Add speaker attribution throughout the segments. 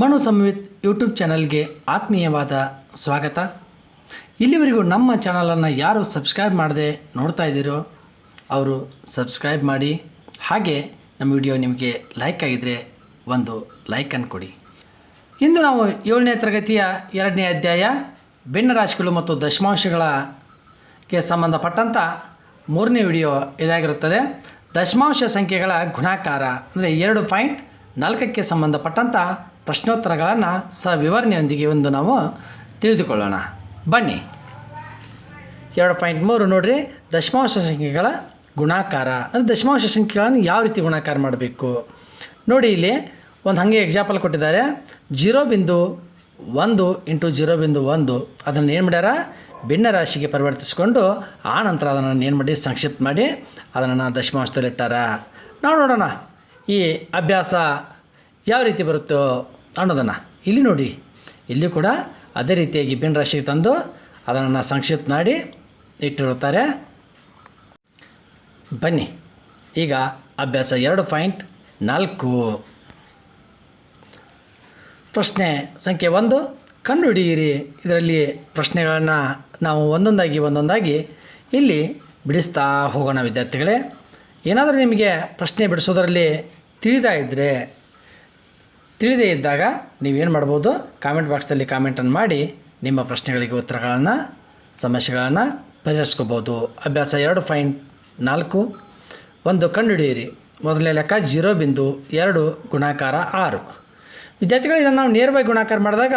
Speaker 1: Manu ಸಂವಿತ್ YouTube ಚಾನಲ್ಗೆ ಆತ್ಮೀಯವಾದ ಸ್ವಾಗತ. ಇಲ್ಲಿವರೆಗೂ ನಮ್ಮ ಚಾನಲನ್ನು ಯಾರು ಸಬ್ಸ್ಕ್ರೈಬ್ ಮಾಡದೆ ನೋಡ್ತಾ ಇದ್ದೀರೋ ಅವರು ಸಬ್ಸ್ಕ್ರೈಬ್ ಮಾಡಿ. ಹಾಗೆ ನಮ್ಮ ವಿಡಿಯೋ ನಿಮಗೆ ಲೈಕ್ ಆಗಿದ್ದರೆ ಒಂದು ಲೈಕನ್ನು ಕೊಡಿ. ಇಂದು ನಾವು ಏಳನೇ ತರಗತಿಯ ಎರಡನೇ ಅಧ್ಯಾಯ ಭಿನ್ನರಾಶಿಗಳು ಮತ್ತು ದಶಮಾಂಶಗಳಿಗೆ ಸಂಬಂಧಪಟ್ಟಂಥ ಮೂರನೇ ವಿಡಿಯೋ ಇದಾಗಿರುತ್ತದೆ. ದಶಮಾಂಶ ಸಂಖ್ಯೆಗಳ ಗುಣಾಕಾರ ಅಂದರೆ ಎರಡು ಪಾಯಿಂಟ್ ನಾಲ್ಕಕ್ಕೆ ಸಂಬಂಧಪಟ್ಟಂಥ ಪ್ರಶ್ನೋತ್ತರಗಳನ್ನು ಸವಿವರಣೆಯೊಂದಿಗೆ ಒಂದು ನಾವು ತಿಳಿದುಕೊಳ್ಳೋಣ. ಬನ್ನಿ. ಎರಡು ಪಾಯಿಂಟ್ ಮೂರು ನೋಡಿರಿ. ದಶಮಾಂಶ ಸಂಖ್ಯೆಗಳ ಗುಣಾಕಾರ. ಅಂದರೆ ದಶಮಾಂಶ ಸಂಖ್ಯೆಗಳನ್ನು ಯಾವ ರೀತಿ ಗುಣಾಕಾರ ಮಾಡಬೇಕು? ನೋಡಿ ಇಲ್ಲಿ ಒಂದು ಹಾಗೆ ಎಕ್ಸಾಂಪಲ್ ಕೊಟ್ಟಿದ್ದಾರೆ. ಜೀರೋ ಬಿಂದು ಒಂದು ಇಂಟು ಜೀರೋ ಬಿಂದು ಒಂದು. ಅದನ್ನು ಏನು ಮಾಡ್ಯಾರ? ಭಿನ್ನ ರಾಶಿಗೆ ಪರಿವರ್ತಿಸಿಕೊಂಡು ಆ ನಂತರ ಅದನ್ನು ಏನು ಮಾಡಿ? ಸಂಕ್ಷಿಪ್ತ ಮಾಡಿ. ಅದನ್ನು ದಶಮಾಂಶದಲ್ಲಿಟ್ಟಾರ. ನಾವು ನೋಡೋಣ. ಈ ಅಭ್ಯಾಸ ಯಾವ ರೀತಿ ಬರುತ್ತೋ? ಅನ್ನೋದನ್ನು ಇಲ್ಲಿ ನೋಡಿ. ಇಲ್ಲಿ ಕೂಡ ಅದೇ ರೀತಿಯಾಗಿ ಬಿನ್ ರಾಶಿಗೆ ತಂದು ಅದನ್ನು ಸಂಕ್ಷಿಪ್ತ ಮಾಡಿ ಇಟ್ಟಿರುತ್ತಾರೆ. ಬನ್ನಿ. ಈಗ ಅಭ್ಯಾಸ ಎರಡು ಪಾಯಿಂಟ್ ನಾಲ್ಕು. ಪ್ರಶ್ನೆ ಸಂಖ್ಯೆ ಒಂದು. ಕಂಡುಹಿಡಿಯಿರಿ. ಇದರಲ್ಲಿ ಪ್ರಶ್ನೆಗಳನ್ನು ನಾವು ಒಂದೊಂದಾಗಿ ಒಂದೊಂದಾಗಿ ಇಲ್ಲಿ ಬಿಡಿಸ್ತಾ ಹೋಗೋಣ, ವಿದ್ಯಾರ್ಥಿಗಳೇ. ಏನಾದರೂ ನಿಮಗೆ ಪ್ರಶ್ನೆ ಬಿಡಿಸೋದರಲ್ಲಿ ತಿಳಿದಾಯಿದ್ರೆ ಇದ್ದರೆ ತಿಳಿದೇ ಇದ್ದಾಗ ನೀವೇನು ಮಾಡ್ಬೋದು? ಕಾಮೆಂಟ್ ಬಾಕ್ಸಲ್ಲಿ ಕಾಮೆಂಟನ್ನು ಮಾಡಿ ನಿಮ್ಮ ಪ್ರಶ್ನೆಗಳಿಗೆ ಉತ್ತರಗಳನ್ನು, ಸಮಸ್ಯೆಗಳನ್ನು ಪರಿಹರಿಸ್ಕೋಬೋದು. ಅಭ್ಯಾಸ ಎರಡು ಪಾಯಿಂಟ್ ನಾಲ್ಕು. ಒಂದು ಕಂಡುಹಿಡಿಯಿರಿ. ಮೊದಲನೇ ಲೆಕ್ಕ ಜೀರೋ ಬಿಂದು ಎರಡು ಗುಣಾಕಾರ ಆರು. ವಿದ್ಯಾರ್ಥಿಗಳು, ಇದನ್ನು ನಾವು ನೇರವಾಗಿ ಗುಣಾಕಾರ ಮಾಡಿದಾಗ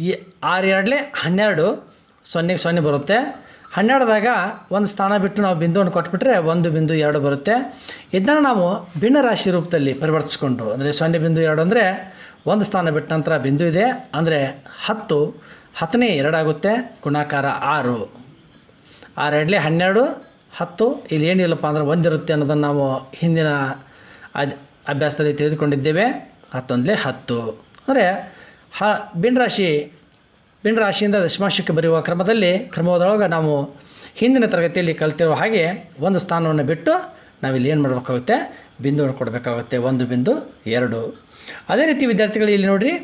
Speaker 1: ಈ ಆರು ಎರಡಲೇ ಹನ್ನೆರಡು ಸೊನ್ನೆಗೆ ಸೊನ್ನೆ ಬರುತ್ತೆ. ಹನ್ನೆರಡದಾಗ ಒಂದು ಸ್ಥಾನ ಬಿಟ್ಟು ನಾವು ಬಿಂದುವನ್ನು ಕೊಟ್ಬಿಟ್ರೆ ಒಂದು ಬಿಂದು ಎರಡು ಬರುತ್ತೆ. ಇದನ್ನು ನಾವು ಭಿನ್ನ ರಾಶಿ ರೂಪದಲ್ಲಿ ಪರಿವರ್ತಿಸ್ಕೊಂಡು, ಅಂದರೆ ಸೊನ್ನೆ ಬಿಂದು ಎರಡು ಅಂದರೆ ಒಂದು ಸ್ಥಾನ ಬಿಟ್ಟ ನಂತರ ಬಿಂದು ಇದೆ, ಅಂದರೆ ಹತ್ತು, ಹತ್ತನೇ ಎರಡಾಗುತ್ತೆ ಗುಣಾಕಾರ ಆರು. ಆರು ಎರಡಲೇ ಹನ್ನೆರಡು, ಹತ್ತು, ಇಲ್ಲಿ ಏನಿಲ್ಲಪ್ಪ ಅಂದ್ರೆ ಒಂದಿರುತ್ತೆ ಅನ್ನೋದನ್ನು ನಾವು ಹಿಂದಿನ ಅದ್ ಅಭ್ಯಾಸದಲ್ಲಿ ತಿಳಿದುಕೊಂಡಿದ್ದೇವೆ. ಹತ್ತೊಂದಲೇ ಹತ್ತು. ಅಂದರೆ ಹ, ಭಿನ್ನ ರಾಶಿ ಭಿನ್ನ ರಾಶಿಯಿಂದ ದಶಮಾಂಶಕ್ಕೆ ಬರೆಯುವ ಕ್ರಮದಲ್ಲಿ ಕ್ರಮದೊಳಗೆ ನಾವು ಹಿಂದಿನ ತರಗತಿಯಲ್ಲಿ ಕಲಿತಿರುವ ಹಾಗೆ ಒಂದು ಸ್ಥಾನವನ್ನು ಬಿಟ್ಟು ನಾವಿಲ್ಲಿ ಏನು ಮಾಡಬೇಕಾಗುತ್ತೆ? ಬಿಂದುವನ್ನು ಕೊಡಬೇಕಾಗುತ್ತೆ. ಒಂದು ಬಿಂದು, ಎರಡು. ಅದೇ ರೀತಿ ವಿದ್ಯಾರ್ಥಿಗಳು ಇಲ್ಲಿ ನೋಡಿರಿ,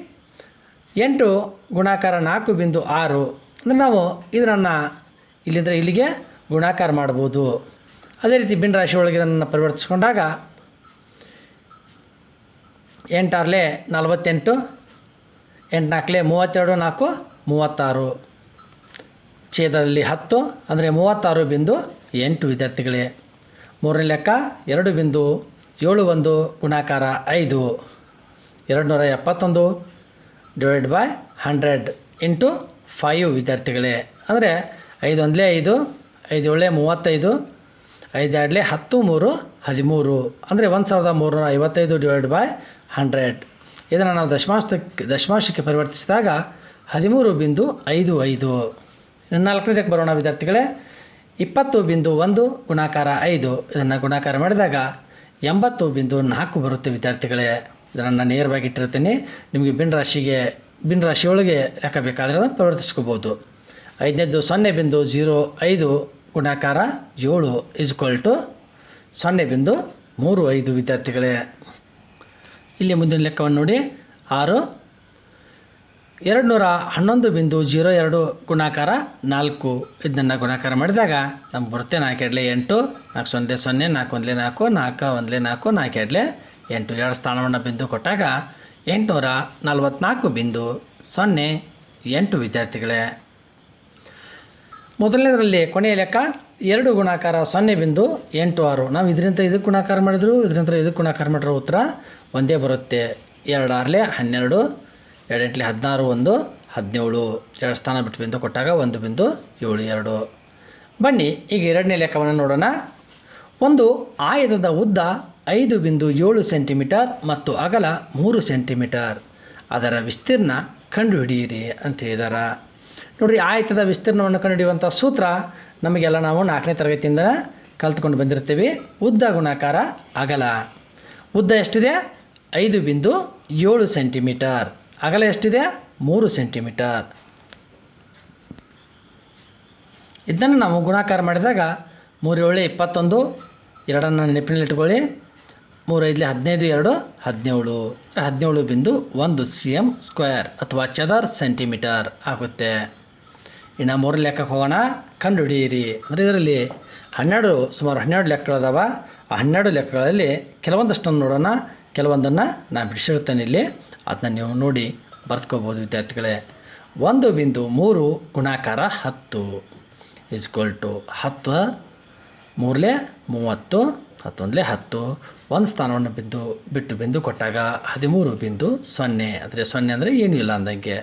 Speaker 1: ಎಂಟು ಗುಣಾಕಾರ ನಾಲ್ಕು ಬಿಂದು ಆರು. ಅಂದರೆ ನಾವು ಇದನ್ನು ಇಲ್ಲಿಂದ ಇಲ್ಲಿಗೆ ಗುಣಾಕಾರ ಮಾಡ್ಬೋದು. ಅದೇ ರೀತಿ ಬಿನ್ ರಾಶಿ ಒಳಗೆ ಇದನ್ನು ಪರಿವರ್ತಿಸ್ಕೊಂಡಾಗ ಎಂಟಾರಲೆ ನಲವತ್ತೆಂಟು ಎಂಟು ನಾಲ್ಕಲೆ ಮೂವತ್ತೆರಡು ನಾಲ್ಕು ಮೂವತ್ತಾರು ಛೇದದಲ್ಲಿ ಹತ್ತು, ಅಂದರೆ ಮೂವತ್ತಾರು ಬಿಂದು ಎಂಟು ವಿದ್ಯಾರ್ಥಿಗಳೇ. ಮೂರನೇ ಲೆಕ್ಕ, ಎರಡು ಬಿಂದು ಏಳು ಒಂದು, ಗುಣಾಕಾರ ಐದು. ಎರಡು ನೂರ ಎಪ್ಪತ್ತೊಂದು divide by hundred into five ವಿದ್ಯಾರ್ಥಿಗಳೇ. ಅಂದರೆ ಐದು ಒಂದಲೇ ಐದು ಐದು ಏಳೇ ಮೂವತ್ತೈದು, ಐದು ಎರಡಲೇ ಹತ್ತು ಮೂರು ಹದಿಮೂರು. ಅಂದರೆ ಒಂದು ಸಾವಿರದ ಮೂರುನೂರ ಐವತ್ತೈದು ಡಿವೈಡ್ ಬೈ ಹಂಡ್ರೆಡ್ ಇದನ್ನು ನಾವು ದಶಮಾಂಶಕ್ಕೆ ದಶಮಾಂಶಕ್ಕೆ ಪರಿವರ್ತಿಸಿದಾಗ ಹದಿಮೂರು ಬಿಂದು ಐದು ಐದು. ನಾಲ್ಕನೇದಕ್ಕೆ ಬರೋಣ ವಿದ್ಯಾರ್ಥಿಗಳೇ. ಇಪ್ಪತ್ತು ಬಿಂದು ಒಂದು, ಗುಣಾಕಾರ ಐದು. ಇದನ್ನು ಗುಣಾಕಾರ ಮಾಡಿದಾಗ ಎಂಬತ್ತು ಬಿಂದು ನಾಲ್ಕು ಬರುತ್ತೆ ವಿದ್ಯಾರ್ಥಿಗಳೇ. ಇದನ್ನು ನಾನು ನೇರವಾಗಿ ಇಟ್ಟಿರ್ತೀನಿ ನಿಮಗೆ ಬಿನ್ ರಾಶಿಗೆ ಬಿನ್ ರಾಶಿಯೊಳಗೆ ಲೆಕ್ಕ ಬೇಕಾದರೆ ಅದನ್ನು ಪರಿವರ್ತಿಸ್ಕೋಬೋದು. ಐದನೇದು ಸೊನ್ನೆ ಬಿಂದು ಜೀರೋ ಐದು, ಗುಣಾಕಾರ ಏಳು ಇಸ್ಕ್ವಲ್ ಟು ಸೊನ್ನೆ ಬಿಂದು ಮೂರು ಐದು ವಿದ್ಯಾರ್ಥಿಗಳೇ. ಇಲ್ಲಿ ಮುಂದಿನ ಲೆಕ್ಕವನ್ನು ನೋಡಿ. ಆರು ಎರಡು ನೂರ ಹನ್ನೊಂದು ಬಿಂದು ಜೀರೋ ಎರಡು ಗುಣಾಕಾರ ನಾಲ್ಕು. ಇದನ್ನು ಗುಣಾಕಾರ ಮಾಡಿದಾಗ ನಮ್ಗೆ ಬರುತ್ತೆ ನಾಲ್ಕು ಎಡ್ಲೆ ಎಂಟು. ನಾಲ್ಕು ಸೊನ್ನೆ ಸೊನ್ನೆ, ನಾಲ್ಕು ಒಂದಲೇ ನಾಲ್ಕು ನಾಲ್ಕು ಒಂದಲೆ ನಾಲ್ಕು ನಾಲ್ಕು ಎರಡಲೆ ಎಂಟು. ಎರಡು ಸ್ಥಾನವನ್ನು ಬಿಂದು ಕೊಟ್ಟಾಗ ಎಂಟುನೂರ ನಲ್ವತ್ನಾಲ್ಕು ಬಿಂದು ಸೊನ್ನೆ ಎಂಟು ವಿದ್ಯಾರ್ಥಿಗಳೇ. ಮೊದಲನೇದರಲ್ಲಿ ಕೊನೆಯ ಲೆಕ್ಕ ಎರಡು ಗುಣಾಕಾರ ಸೊನ್ನೆ ಬಿಂದು ಎಂಟು ಆರು. ನಾವು ಇದರಿಂದ ಇದಕ್ಕೆ ಗುಣಾಕಾರ ಮಾಡಿದ್ರು, ಇದರಿಂದ ಇದಕ್ಕೆ ಗುಣಾಕಾರ ಮಾಡಿರೋ ಉತ್ತರ ಒಂದೇ ಬರುತ್ತೆ. ಎರಡು ಆರಲೆ ಹನ್ನೆರಡು. ಎರಡು ಎಂಟ್ಲೆ ಹದಿನಾರು, ಒಂದು, ಹದಿನೇಳು. ಎರಡು ಸ್ಥಾನ ಬಿಟ್ಟು ಬಿಂದು ಕೊಟ್ಟಾಗ ಒಂದು ಬಿಂದು ಏಳು, ಎರಡು. ಬನ್ನಿ, ಈಗ ಎರಡನೇ ಲೆಕ್ಕವನ್ನು ನೋಡೋಣ. ಒಂದು ಆಯತದ ಉದ್ದ ಐದು ಬಿಂದು ಏಳು ಸೆಂಟಿಮೀಟರ್ ಮತ್ತು ಅಗಲ ಮೂರು ಸೆಂಟಿಮೀಟರ್. ಅದರ ವಿಸ್ತೀರ್ಣ ಕಂಡುಹಿಡಿಯಿರಿ ಅಂತ ಹೇಳಿದಾರೆ. ನೋಡಿರಿ, ಆಯತದ ವಿಸ್ತೀರ್ಣವನ್ನು ಕಂಡುಹಿಡಿಯುವಂಥ ಸೂತ್ರ ನಮಗೆಲ್ಲ ನಾವು ನಾಲ್ಕನೇ ತರಗತಿಯಿಂದ ಕಲ್ತ್ಕೊಂಡು ಬಂದಿರ್ತೀವಿ. ಉದ್ದ ಗುಣಾಕಾರ ಅಗಲ. ಉದ್ದ ಎಷ್ಟಿದೆ? ಐದು ಬಿಂದು ಏಳು ಸೆಂಟಿಮೀಟರ್. ಅಗಲ ಎಷ್ಟಿದೆ? ಮೂರು ಸೆಂಟಿಮೀಟರ್. ಇದನ್ನು ನಾವು ಗುಣಾಕಾರ ಮಾಡಿದಾಗ ಮೂರು ಏಳು ಇಪ್ಪತ್ತೊಂದು, ಎರಡನ್ನು ನೆನಪಿನಲ್ಲಿಟ್ಕೊಳ್ಳಿ ಮೂರೈದಲಿ ಹದಿನೈದು, ಎರಡು ಹದಿನೇಳು. ಹದಿನೇಳು ಬಿಂದು ಒಂದು ಸಿ ಎಂ ಸ್ಕ್ವೇರ್ ಅಥವಾ ಚದರ್ ಸೆಂಟಿಮೀಟರ್ ಆಗುತ್ತೆ. ಇನ್ನು ಮೂರು ಲೆಕ್ಕಕ್ಕೆ ಹೋಗೋಣ. ಕಂಡು ಹಿಡಿಯಿರಿ ಅಂದರೆ ಇದರಲ್ಲಿ ಹನ್ನೆರಡು, ಸುಮಾರು ಹನ್ನೆರಡು ಲೆಕ್ಕಗಳದಾವ ಆ ಹನ್ನೆರಡು ಲೆಕ್ಕಗಳಲ್ಲಿ ಕೆಲವೊಂದಷ್ಟನ್ನು ನೋಡೋಣ. ಕೆಲವೊಂದನ್ನು ನಾನು ಬಿಡಿಸಿರುತ್ತೇನೆ ಇಲ್ಲಿ. ಅದನ್ನ ನೀವು ನೋಡಿ ಬರ್ತ್ಕೋಬೋದು ವಿದ್ಯಾರ್ಥಿಗಳೇ. ಒಂದು ಬಿಂದು ಮೂರು ಗುಣಾಕಾರ ಹತ್ತು. ಇಸ್ಕೊಲ್ ಟು ಹತ್ತು, ಮೂರಲೇ ಮೂವತ್ತು, ಹತ್ತೊಂದಲೇ ಹತ್ತು. ಒಂದು ಸ್ಥಾನವನ್ನು ಬಿಂದು, ಬಿಟ್ಟು ಬಿಂದು ಕೊಟ್ಟಾಗ ಹದಿಮೂರು ಬಿಂದು ಸೊನ್ನೆ. ಅಂದರೆ ಸೊನ್ನೆ ಅಂದರೆ ಏನೂ ಇಲ್ಲ ಅಂದಂಗೆ.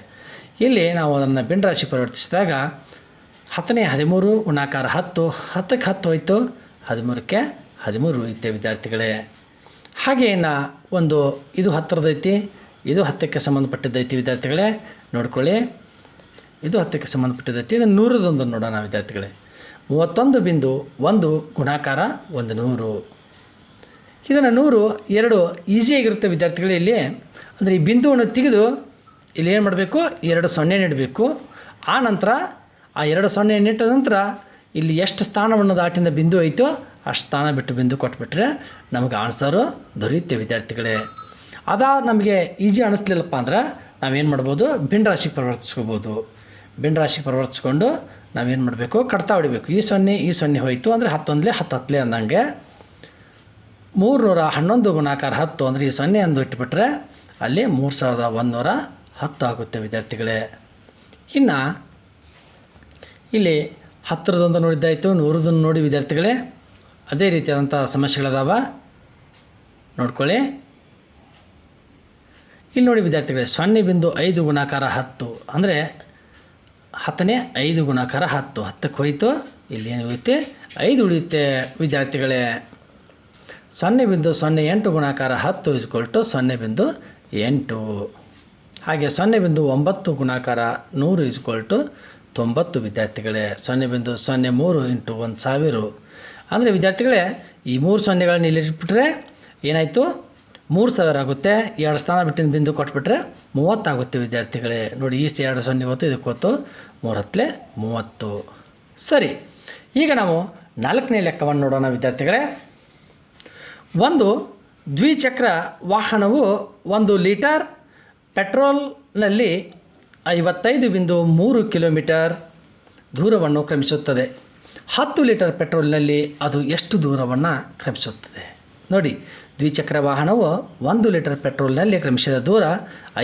Speaker 1: ಇಲ್ಲಿ ನಾವು ಅದನ್ನು ಬಿಂಡರಾಶಿ ಪರಿವರ್ತಿಸಿದಾಗ ಹತ್ತನೇ ಹದಿಮೂರು ಗುಣಾಕಾರ ಹತ್ತು, ಹತ್ತಕ್ಕೆ ಹತ್ತು ಹೋಯ್ತು. ಹದಿಮೂರಕ್ಕೆ ಹದಿಮೂರು ಇತ್ತೆ ವಿದ್ಯಾರ್ಥಿಗಳೇ. ಹಾಗೆ ಇನ್ನು ಒಂದು ಇದು ಹತ್ತಿರದೈತಿ ಇದು ಹತ್ತಕ್ಕೆ ಸಂಬಂಧಪಟ್ಟಿದ್ದೈತಿ ವಿದ್ಯಾರ್ಥಿಗಳೇ, ನೋಡ್ಕೊಳ್ಳಿ. ಇದು ಹತ್ತಕ್ಕೆ ಸಂಬಂಧಪಟ್ಟಿದ್ದೈತಿ ಇದನ್ನು ನೂರದೊಂದು ನೋಡೋಣ ವಿದ್ಯಾರ್ಥಿಗಳೇ. ಮೂವತ್ತೊಂದು ಬಿಂದು ಒಂದು ಗುಣಾಕಾರ ಒಂದು ನೂರು. ಇದನ್ನು ನೂರು ಎರಡು ಈಸಿಯಾಗಿರುತ್ತೆ ವಿದ್ಯಾರ್ಥಿಗಳೇ ಇಲ್ಲಿ. ಅಂದರೆ ಈ ಬಿಂದುವನ್ನು ತೆಗೆದು ಇಲ್ಲಿ ಏನು ಮಾಡಬೇಕು? ಎರಡು ಸೊನ್ನೆ ನೆಡಬೇಕು. ಆ ನಂತರ, ಆ ಎರಡು ಸೊನ್ನೆ ನೆಟ್ಟ ನಂತರ ಇಲ್ಲಿ ಎಷ್ಟು ಸ್ಥಾನವನ್ನು ದಾಟಿನ ಬಿಂದು ಐತೋ ಅಷ್ಟು ಸ್ಥಾನ ಬಿಟ್ಟು ಬಿಂದು ಕೊಟ್ಬಿಟ್ರೆ ನಮಗೆ ಆನ್ಸರು ದೊರೆಯುತ್ತೆ ವಿದ್ಯಾರ್ಥಿಗಳೇ. ಅದ ನಮಗೆ ಈಜಿ ಅನಿಸ್ಲಿಲ್ಲಪ್ಪ ಅಂದ್ರೆ ನಾವೇನು ಮಾಡ್ಬೋದು ಭಿಂಡ ರಾಶಿಗೆ ಪರಿವರ್ತಿಸ್ಕೋಬೋದು. ಭಿಂಡ ರಾಶಿಗೆ ಪರಿವರ್ತಿಸ್ಕೊಂಡು ನಾವೇನು ಮಾಡಬೇಕು, ಕಡ್ತಾ ಹೊಡಿಬೇಕು. ಈ ಸೊನ್ನೆ ಈ ಸೊನ್ನೆ ಹೋಯಿತು ಅಂದರೆ ಹತ್ತೊಂದಲೇ ಹತ್ತು ಹತ್ತಲೇ ಅಂದಂಗೆ. ಮೂರುನೂರ ಹನ್ನೊಂದು ಗುಣಾಕಾರ ಹತ್ತು ಅಂದರೆ ಈ ಸೊನ್ನೆ ಅಂದು ಇಟ್ಬಿಟ್ರೆ ಅಲ್ಲಿ ಮೂರು ಸಾವಿರದ ಒಂದುನೂರ ಹತ್ತು ಆಗುತ್ತೆ ವಿದ್ಯಾರ್ಥಿಗಳೇ. ಇನ್ನು ಇಲ್ಲಿ ಹತ್ತಿರದೊಂದು ನೋಡಿದ್ದಾಯಿತು, ನೂರದೊಂದು ನೋಡಿ ವಿದ್ಯಾರ್ಥಿಗಳೇ. ಅದೇ ರೀತಿಯಾದಂಥ ಸಮಸ್ಯೆಗಳದಾವ. ನೋಡ್ಕೊಳ್ಳಿ. ಇಲ್ಲಿ ನೋಡಿ ವಿದ್ಯಾರ್ಥಿಗಳೇ, ಸೊನ್ನೆ ಬಿಂದು ಐದು ಗುಣಾಕಾರ ಹತ್ತು. ಅಂದರೆ ಹತ್ತನೇ ಐದು ಗುಣಾಕಾರ ಹತ್ತು. ಹತ್ತಕ್ಕೆ ಹೋಯಿತು, ಇಲ್ಲಿ ಏನು ಉಳಿಯುತ್ತೆ ಐದು ಉಳಿಯುತ್ತೆ ವಿದ್ಯಾರ್ಥಿಗಳೇ. ಸೊನ್ನೆ ಬಿಂದು ಸೊನ್ನೆ ಎಂಟು ಗುಣಾಕಾರ ಹತ್ತು ಇಸ್ಕೊಳ್ಟು ಸೊನ್ನೆ ಬಿಂದು ಎಂಟು. ಹಾಗೆ ಸೊನ್ನೆ ಬಿಂದು ಒಂಬತ್ತು ಗುಣಾಕಾರ ನೂರು ಇಸ್ಕೊಳ್ಟು ತೊಂಬತ್ತು ವಿದ್ಯಾರ್ಥಿಗಳೇ. ಸೊನ್ನೆ ಬಿಂದು ಸೊನ್ನೆ ಮೂರು ಇಂಟು ಒಂದು ಸಾವಿರ. ಅಂದರೆ ವಿದ್ಯಾರ್ಥಿಗಳೇ, ಈ ಮೂರು ಸೊನ್ನೆಗಳನ್ನ ಇಲ್ಲಿ ಇಟ್ಬಿಟ್ರೆ ಏನಾಯಿತು? ಮೂರು ಸಾವಿರ ಆಗುತ್ತೆ. ಎರಡು ಸ್ಥಾನ ಬಿಟ್ಟಿನ ಬಿಂದು ಕೊಟ್ಬಿಟ್ರೆ ಮೂವತ್ತಾಗುತ್ತೆ ವಿದ್ಯಾರ್ಥಿಗಳೇ. ನೋಡಿ, ಈಸ್ಟ್ ಎರಡು ಸೊನ್ನೆ ಹೊತ್ತು ಇದಕ್ಕೆ ಹೊತ್ತು ಮೂರು ಮೂವತ್ತು. ಸರಿ, ಈಗ ನಾವು ನಾಲ್ಕನೇ ಲೆಕ್ಕವನ್ನು ನೋಡೋಣ ವಿದ್ಯಾರ್ಥಿಗಳೇ. ಒಂದು ದ್ವಿಚಕ್ರ ವಾಹನವು ಒಂದು ಲೀಟರ್ ಪೆಟ್ರೋಲ್ನಲ್ಲಿ ಐವತ್ತೈದು ಬಿಂದು ಮೂರು ಕಿಲೋಮೀಟರ್ ದೂರವನ್ನು ಕ್ರಮಿಸುತ್ತದೆ. ಹತ್ತು ಲೀಟರ್ ಪೆಟ್ರೋಲ್ನಲ್ಲಿ ಅದು ಎಷ್ಟು ದೂರವನ್ನು ಕ್ರಮಿಸುತ್ತದೆ? ನೋಡಿ, ದ್ವಿಚಕ್ರ ವಾಹನವು ಒಂದು ಲೀಟರ್ ಪೆಟ್ರೋಲ್ನಲ್ಲಿ ಕ್ರಮಿಸಿದ ದೂರ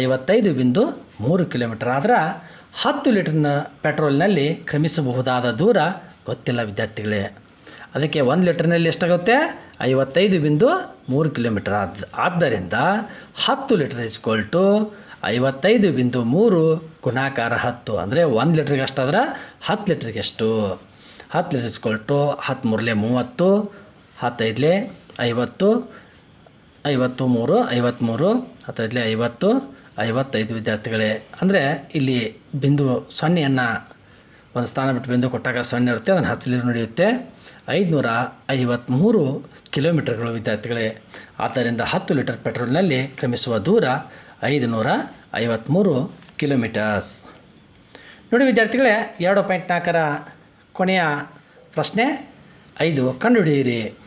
Speaker 1: ಐವತ್ತೈದು ಬಿಂದು ಮೂರು ಕಿಲೋಮೀಟರ್ ಆದ್ರೆ ಹತ್ತು ಲೀಟರ್ನ ಪೆಟ್ರೋಲ್ನಲ್ಲಿ ಕ್ರಮಿಸಬಹುದಾದ ದೂರ ಗೊತ್ತಿಲ್ಲ ವಿದ್ಯಾರ್ಥಿಗಳೇ. ಅದಕ್ಕೆ ಒಂದು ಲೀಟರ್ನಲ್ಲಿ ಎಷ್ಟಾಗುತ್ತೆ? ಐವತ್ತೈದು ಬಿಂದು ಮೂರು ಕಿಲೋಮೀಟರ್ ಆದ, ಆದ್ದರಿಂದ ಹತ್ತು ಲೀಟರ್ ಇಸ್ಕೊಲ್ ಟು ಐವತ್ತೈದು ಬಿಂದು ಮೂರು ಗುಣಾಕಾರ ಹತ್ತು, ಅಂದರೆ ಒಂದು ಲೀಟ್ರಿಗೆ ಅಷ್ಟಾದ್ರೆ ಹತ್ತು ಲೀಟ್ರಿಗೆ ಎಷ್ಟು? ಹತ್ತು ಲೀಟರ್ ಇಸ್ಕೊಲ್ ಟು ಹತ್ತು ಮೂರಲೆ ಮೂವತ್ತು ಹತ್ತೈದಲೆ ಐವತ್ತು ಐವತ್ತು ಮೂರು ಐವತ್ತ್ಮೂರು ಅಥವಾ ಐವತ್ತು, ಐವತ್ತೈದು ವಿದ್ಯಾರ್ಥಿಗಳೇ. ಅಂದರೆ ಇಲ್ಲಿ ಬಿಂದು ಸೊನ್ನೆಯನ್ನು ಒಂದು ಸ್ಥಾನ ಬಿಟ್ಟು ಬಿಂದು ಕೊಟ್ಟಾಗ ಸೊನ್ನೆ ಇರುತ್ತೆ, ಅದನ್ನು ಹಚ್ಚಲಿ ನಡೆಯುತ್ತೆ. ಐದುನೂರ ಐವತ್ತ್ಮೂರು ಕಿಲೋಮೀಟರ್ಗಳು ವಿದ್ಯಾರ್ಥಿಗಳೇ. ಆದ್ದರಿಂದ ಹತ್ತು ಲೀಟರ್ ಪೆಟ್ರೋಲ್ನಲ್ಲಿ ಕ್ರಮಿಸುವ ದೂರ ಐದು ನೂರ ಐವತ್ತ್ಮೂರು ಕಿಲೋಮೀಟರ್ಸ್. ನೋಡಿ ವಿದ್ಯಾರ್ಥಿಗಳೇ, ಎರಡು ಪಾಯಿಂಟ್ ನಾಲ್ಕರ ಕೊನೆಯ ಪ್ರಶ್ನೆ. ಐದು, ಕಂಡುಹಿಡಿಯಿರಿ.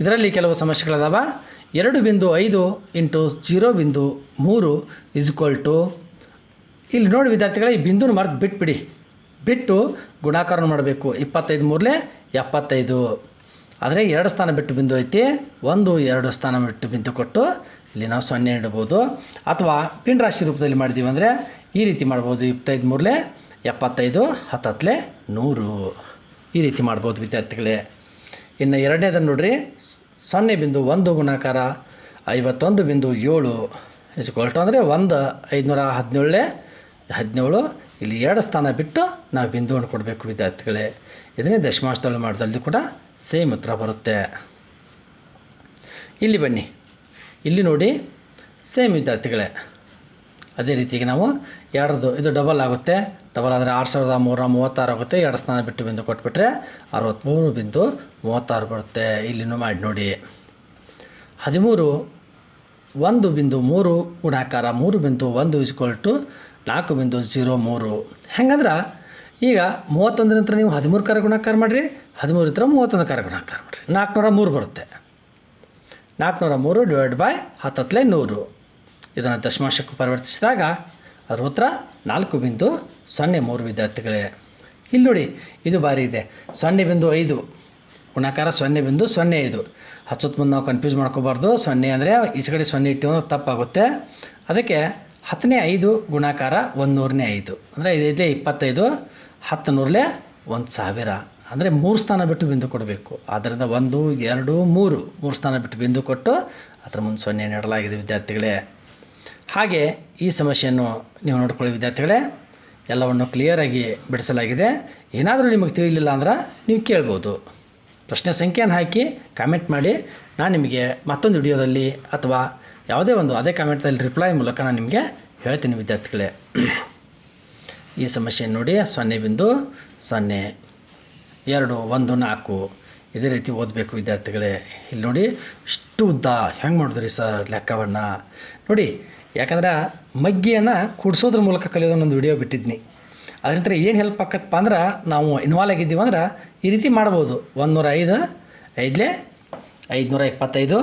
Speaker 1: ಇದರಲ್ಲಿ ಕೆಲವು ಸಮಸ್ಯೆಗಳದಾವ. ಎರಡು ಬಿಂದು ಐದು ಇಂಟು ಜೀರೋ ಬಿಂದು ಮೂರು ಇಸ್ಕ್ವಲ್ ಟು ಇಲ್ಲಿ ನೋಡಿ ವಿದ್ಯಾರ್ಥಿಗಳೇ, ಈ ಬಿಂದುನ ಮರೆತು ಬಿಟ್ಬಿಡಿ. ಬಿಟ್ಟು ಗುಣಾಕಾರ ಮಾಡಬೇಕು. ಇಪ್ಪತ್ತೈದು ಮೂರಲೆ ಎಪ್ಪತ್ತೈದು. ಆದರೆ ಎರಡು ಸ್ಥಾನ ಬಿಟ್ಟು ಬಿಂದು ಐತಿ. ಒಂದು, ಎರಡು ಸ್ಥಾನ ಬಿಟ್ಟು ಬಿಂದು ಕೊಟ್ಟು ಇಲ್ಲಿ ನಾವು ಸೊನ್ನೆ ಇಡ್ಬೋದು. ಅಥವಾ ಪಿನ್ ರಾಶಿ ರೂಪದಲ್ಲಿ ಮಾಡಿದ್ದೀವಿ ಅಂದರೆ ಈ ರೀತಿ ಮಾಡ್ಬೋದು. ಇಪ್ಪತ್ತೈದು ಮೂರಲೆ ಎಪ್ಪತ್ತೈದು ಹತ್ತತ್ತಲೆ ನೂರು. ಈ ರೀತಿ ಮಾಡ್ಬೋದು ವಿದ್ಯಾರ್ಥಿಗಳೇ. ಇನ್ನು ಎರಡನೇದನ್ನು ನೋಡ್ರಿ. ಸೊನ್ನೆ ಬಿಂದು ಒಂದು ಗುಣಾಕಾರ, ಐವತ್ತೊಂದು ಬಿಂದು ಏಳು. ಇಸ್ಕೊಲ್ಟು ಅಂದರೆ ಒಂದು, ಐದುನೂರ ಹದಿನೇಳೆ ಹದಿನೇಳು. ಇಲ್ಲಿ ಎರಡು ಸ್ಥಾನ ಬಿಟ್ಟು ನಾವು ಬಿಂದುವನ್ನು ಕೊಡಬೇಕು ವಿದ್ಯಾರ್ಥಿಗಳೇ. ಇದನ್ನೇ ದಶಮಾಂಶದಲ್ಲಿ ಮಾಡಿದಲ್ಲಿ ಕೂಡ ಸೇಮ್ ಉತ್ತರ ಬರುತ್ತೆ. ಇಲ್ಲಿ ಬನ್ನಿ. ಇಲ್ಲಿ ನೋಡಿ ಸೇಮ್ ವಿದ್ಯಾರ್ಥಿಗಳೇ. ಅದೇ ರೀತಿಗೆ ನಾವು ಎರಡದು ಇದು ಡಬಲ್ ಆಗುತ್ತೆ. ಡಬಲ್ ಅಂದರೆ ಆರು ಸಾವಿರದ ಮೂರ ಮೂವತ್ತಾರು ಆಗುತ್ತೆ. ಎರಡು ಸ್ಥಾನ ಬಿಟ್ಟು ಬಿಂದು ಕೊಟ್ಬಿಟ್ರೆ ಅರವತ್ತ್ಮೂರು ಬಿಂದು ಮೂವತ್ತಾರು ಬರುತ್ತೆ. ಇಲ್ಲಿನೂ ಮಾಡಿ ನೋಡಿ. ಹದಿಮೂರು, ಒಂದು ಬಿಂದು ಮೂರು, ಗುಣಾಕಾರ ಮೂರು ಬಿಂದು ಒಂದು ಇಸ್ಕೊಲ್ ಟು ನಾಲ್ಕು ಬಿಂದು ಝೀರೋ ಮೂರು. ಹೆಂಗಂದ್ರೆ? ಈಗ ಮೂವತ್ತೊಂದರ ನಂತರ ನೀವು ಹದಿಮೂರು ಕಾರ ಗುಣಾಕಾರ ಮಾಡಿರಿ, ಹದಿಮೂರು ಇದ್ರೆ ಮೂವತ್ತೊಂದು ಕಾರ ಗುಣಾಕಾರ ಮಾಡಿರಿ. ನಾಲ್ಕುನೂರ ಮೂರು ಬರುತ್ತೆ. ನಾಲ್ಕುನೂರ ಮೂರು ಡಿವೈಡ್ ಬೈ ಹತ್ತತ್ತಲೇ ನೂರು. ಇದನ್ನು ದಶಮಾಂಶಕ್ಕೆ ಪರಿವರ್ತಿಸಿದಾಗ ಅದರ ಉತ್ತರ ನಾಲ್ಕು ಬಿಂದು ಸೊನ್ನೆ ಮೂರು ವಿದ್ಯಾರ್ಥಿಗಳೇ. ಇಲ್ಲಿ ನೋಡಿ, ಇದು ಭಾರಿ ಇದೆ. ಸೊನ್ನೆ ಬಿಂದು ಐದು. ಗುಣಾಕಾರ ಸೊನ್ನೆ ಬಿಂದು ಸೊನ್ನೆ ಐದು. ಹಚ್ಚತ್ತು ಮುಂದೆ ನಾವು ಕನ್ಫ್ಯೂಸ್ ಮಾಡ್ಕೋಬಾರ್ದು. ಸೊನ್ನೆ ಅಂದರೆ ಈಚೆ ಕಡೆ ಸೊನ್ನೆ ಇಟ್ಟು ಅಂದ್ರೆ ತಪ್ಪಾಗುತ್ತೆ. ಅದಕ್ಕೆ ಹತ್ತನೇ ಐದು ಗುಣಾಕಾರ ಒಂದು ನೂರನೇ ಐದು. ಅಂದರೆ ಇದೈದೇ ಇಪ್ಪತ್ತೈದು ಹತ್ತು ನೂರಲೇ ಒಂದು ಸಾವಿರ. ಅಂದರೆ ಮೂರು ಸ್ಥಾನ ಬಿಟ್ಟು ಬಿಂದು ಕೊಡಬೇಕು. ಆದ್ದರಿಂದ ಒಂದು, ಎರಡು, ಮೂರು. ಮೂರು ಸ್ಥಾನ ಬಿಟ್ಟು ಬಿಂದು ಕೊಟ್ಟು ಅದರ ಮುಂದೆ ಸೊನ್ನೆ ನೀಡಲಾಗಿದೆ ವಿದ್ಯಾರ್ಥಿಗಳೇ. ಹಾಗೆ ಈ ಸಮಸ್ಯೆಯನ್ನು ನೀವು ನೋಡ್ಕೊಳ್ಳಿ, ವಿದ್ಯಾರ್ಥಿಗಳೇ. ಎಲ್ಲವನ್ನು ಕ್ಲಿಯರಾಗಿ ಬಿಡಿಸಲಾಗಿದೆ. ಏನಾದರೂ ನಿಮಗೆ ತಿಳಿಯಲಿಲ್ಲ ಅಂದ್ರೆ ನೀವು ಕೇಳ್ಬೋದು. ಪ್ರಶ್ನೆ ಸಂಖ್ಯೆಯನ್ನು ಹಾಕಿ ಕಾಮೆಂಟ್ ಮಾಡಿ. ನಾನು ನಿಮಗೆ ಮತ್ತೊಂದು ವಿಡಿಯೋದಲ್ಲಿ ಅಥವಾ ಯಾವುದೇ ಒಂದು ಅದೇ ಕಾಮೆಂಟಲ್ಲಿ ರಿಪ್ಲೈ ಮೂಲಕ ನಾನು ನಿಮಗೆ ಹೇಳ್ತೀನಿ, ವಿದ್ಯಾರ್ಥಿಗಳೇ. ಈ ಸಮಸ್ಯೆಯನ್ನು ನೋಡಿ, ಸೊನ್ನೆ ಬಿಂದು ಸೊನ್ನೆ, ಎರಡು, ಒಂದು, ನಾಲ್ಕು. ಇದೇ ರೀತಿ ಓದಬೇಕು, ವಿದ್ಯಾರ್ಥಿಗಳೇ. ಇಲ್ಲಿ ನೋಡಿ, ಇಷ್ಟು ಉದ್ದ ಹೆಂಗೆ ಮಾಡಿದ್ರಿ ಸರ್ ಲೆಕ್ಕವನ್ನು? ನೋಡಿ ಯಾಕಂದ್ರೆ ಮಗ್ಗಿಯನ್ನು ಕುಡಿಸೋದ್ರ ಮೂಲಕ ಕಲಿಯೋದು ಒಂದು ವಿಡಿಯೋ ಬಿಟ್ಟಿದ್ನಿ. ಅದರಿಂದ ಏನು ಹೆಲ್ಪ್ ಆಕತ್ತಪ್ಪ ಅಂದ್ರೆ ನಾವು ಇನ್ವಾಲ್ವ್ ಆಗಿದ್ದೀವಿ ಅಂದ್ರೆ ಈ ರೀತಿ ಮಾಡ್ಬೋದು. ಒಂದುನೂರ ಐದು ಐದಲೇ ಐದುನೂರ ಇಪ್ಪತ್ತೈದು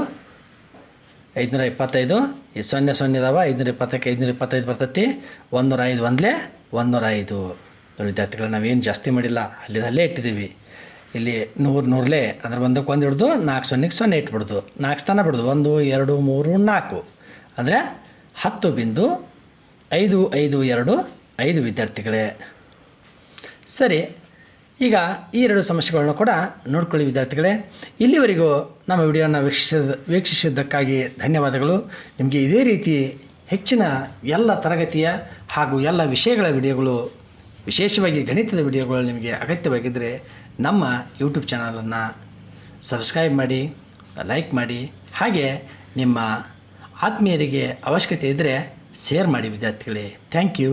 Speaker 1: ಐದುನೂರ ಇಪ್ಪತ್ತೈದು ಈ ಸೊನ್ನೆ ಸೊನ್ನೆ ಇದಾವ ಐದುನೂರ ಇಪ್ಪತ್ತಕ್ಕೆ ಐದುನೂರ ಇಪ್ಪತ್ತೈದು ಬರ್ತೈತಿ. ಒಂದೂರ ಐದು ಒಂದಲೇ ನೂರ ಐದು ವಿದ್ಯಾರ್ಥಿಗಳು ನಾವೇನು ಜಾಸ್ತಿ ಮಾಡಿಲ್ಲ. ಅಲ್ಲಿ ಅಲ್ಲೇ ಇಟ್ಟಿದ್ದೀವಿ ಇಲ್ಲಿ ನೂರು ನೂರಲೇ, ಅಂದ್ರೆ ಒಂದಕ್ಕೆ ಒಂದು ಹಿಡ್ದು ನಾಲ್ಕು ಸೊನ್ನೆಗೆ ಸೊನ್ನೆ ಇಟ್ಬಿಡ್ದು. ನಾಲ್ಕು ಸ್ಥಾನ ಬಿಡ್ದು, ಒಂದು, ಎರಡು, ಮೂರು, ನಾಲ್ಕು. ಅಂದರೆ ಹತ್ತು ಬಿಂದು ಐದು ಐದು, ಎರಡು, ಐದು ವಿದ್ಯಾರ್ಥಿಗಳೇ. ಸರಿ, ಈಗ ಈ ಎರಡು ಸಮಸ್ಯೆಗಳನ್ನು ಕೂಡ ನೋಡ್ಕೊಳ್ಳಿ ವಿದ್ಯಾರ್ಥಿಗಳೇ. ಇಲ್ಲಿವರೆಗೂ ನಮ್ಮ ವಿಡಿಯೋನ ವೀಕ್ಷಿಸಿದ, ವೀಕ್ಷಿಸಿದ್ದಕ್ಕಾಗಿ ಧನ್ಯವಾದಗಳು. ನಿಮಗೆ ಇದೇ ರೀತಿ ಹೆಚ್ಚಿನ ಎಲ್ಲ ತರಗತಿಯ ಹಾಗೂ ಎಲ್ಲ ವಿಷಯಗಳ ವಿಡಿಯೋಗಳು, ವಿಶೇಷವಾಗಿ ಗಣಿತದ ವಿಡಿಯೋಗಳು ನಿಮಗೆ ಅಗತ್ಯವಾಗಿದ್ದರೆ ನಮ್ಮ ಯೂಟ್ಯೂಬ್ ಚಾನಲನ್ನು ಸಬ್ಸ್ಕ್ರೈಬ್ ಮಾಡಿ, ಲೈಕ್ ಮಾಡಿ, ಹಾಗೆ ನಿಮ್ಮ ಆತ್ಮೀಯರಿಗೆ ಅವಶ್ಯಕತೆ ಇದ್ದರೆ ಶೇರ್ ಮಾಡಿ ವಿದ್ಯಾರ್ಥಿಗಳೇ. Thank you